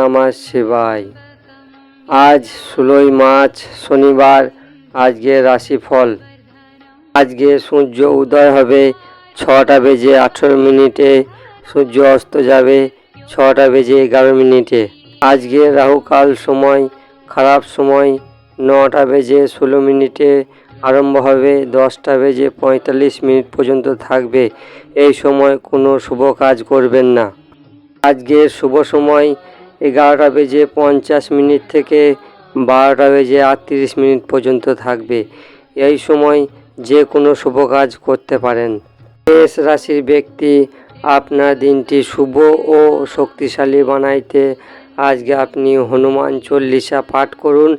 নমঃ শিবায় আজ ষোলোই মার্চ, শনিবার, আজকে রাশিফল। আজকে সূর্য উদয় হবে ছটা বেজে আঠেরো মিনিটে। সূর্য অস্ত যাবে ছটা বেজে এগারো মিনিটে। আজকে রাহুকাল সময়, খারাপ সময়, নটা বেজে ষোলো মিনিটে আরম্ভ হবে, দশটা বেজে পঁয়তাল্লিশ মিনিট পর্যন্ত থাকবে। এই সময় কোনো শুভ কাজ করবেন না। আজকের শুভ সময় এগারোটা বেজে পঞ্চাশ মিনিট থেকে বারোটা বেজে আটত্রিশ মিনিট পর্যন্ত থাকবে। এই সময় যে কোনো শুভ কাজ করতে পারেন। মেষ রাশির ব্যক্তি, আপনার দিনটি শুভ ও শক্তিশালী বানাইতে আজকে আপনি হনুমান চল্লিশা পাঠ করুন,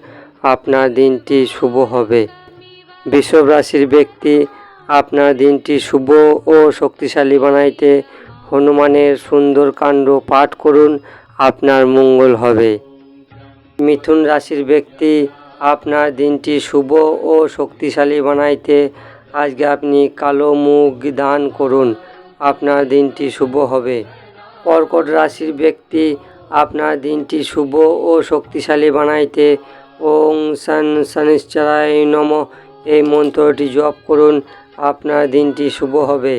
আপনার দিনটি শুভ হবে। বৃষভ রাশির ব্যক্তি, আপনার দিনটি শুভ ও শক্তিশালী বানাইতে হনুমানের সুন্দর কাণ্ড পাঠ করুন আপনার মঙ্গল হবে। মিথুন রাশির ব্যক্তি, আপনার দিনটি শুভ ও শক্তিশালী বানাইতে আজকে আপনি কালো মুগ দান করুন। আপনার দিনটি শুভ হবে। কর্কট রাশির ব্যক্তি, আপনার দিনটি শুভ ও শক্তিশালী বানাইতে ওং সান শনিশ্চরায় নম। এই মন্ত্রটি জপ করুন, আপনার দিনটি শুভ হবে।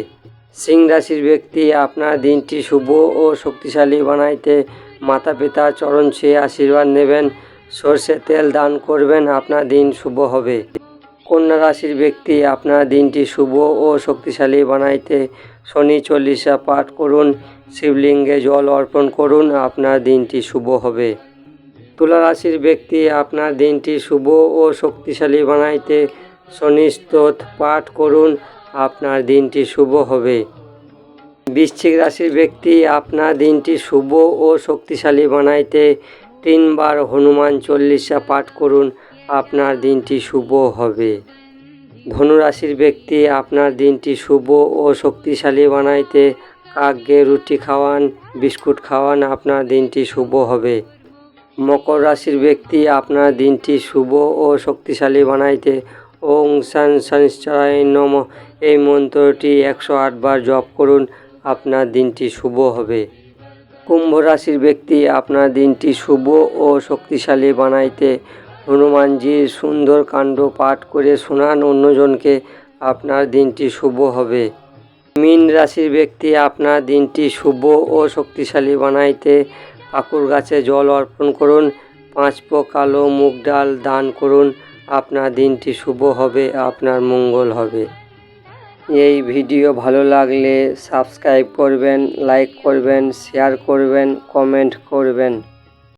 সিং রাশির ব্যক্তি, আপনার দিনটি শুভ ও শক্তিশালী বানাইতে মাতা পিতা চরণ ছুঁয়ে আশীর্বাদ নেবেন, সর্ষে তেল দান করবেন, আপনার দিন শুভ হবে। কন্যা রাশির ব্যক্তি, আপনার দিনটি শুভ ও শক্তিশালী বানাইতে শনি চল্লিশা পাঠ করুন, শিবলিঙ্গে জল অর্পণ করুন, আপনার দিনটি শুভ হবে। তুলা রাশির ব্যক্তি, আপনার দিনটি শুভ ও শক্তিশালী বানাইতে শনি স্তোত পাঠ করুন, আপনার দিনটি শুভ হবে। বৃশ্চিক রাশির ব্যক্তি আপনার দিনটি শুভ ও শক্তিশালী বানাইতে তিনবার হনুমান চল্লিশা পাঠ করুন, আপনার দিনটি শুভ হবে। ধনুরাশির ব্যক্তি আপনার দিনটি শুভ ও শক্তিশালী বানাইতে কাককে রুটি খাওয়ান, বিস্কুট খাওয়ান, আপনার দিনটি শুভ হবে। মকর রাশির ব্যক্তি আপনার দিনটি শুভ ও শক্তিশালী বানাইতে ওং সান শনিশ্চরায় নম। এই মন্ত্রটি একশো আটবার জপ করুন আপনার দিনটি শুভ হবে। কুম্ভ রাশির ব্যক্তি আপনার দিনটি শুভ ও শক্তিশালী বানাইতে হনুমানজির সুন্দর কাণ্ড পাঠ করে শোনান অন্যজনকে আপনার দিনটি শুভ হবে। মীন রাশির ব্যক্তি আপনার দিনটি শুভ ও শক্তিশালী বানাইতে পাকুর গাছে জল অর্পণ করুন, পাঁচ পো কালো মুগ ডাল দান করুন, আপনার দিনটি শুভ হবে, আপনার মঙ্গল হবে। এই ভিডিও ভালো লাগলে সাবস্ক্রাইব করবেন লাইক করবেন শেয়ার করবেন কমেন্ট করবেন।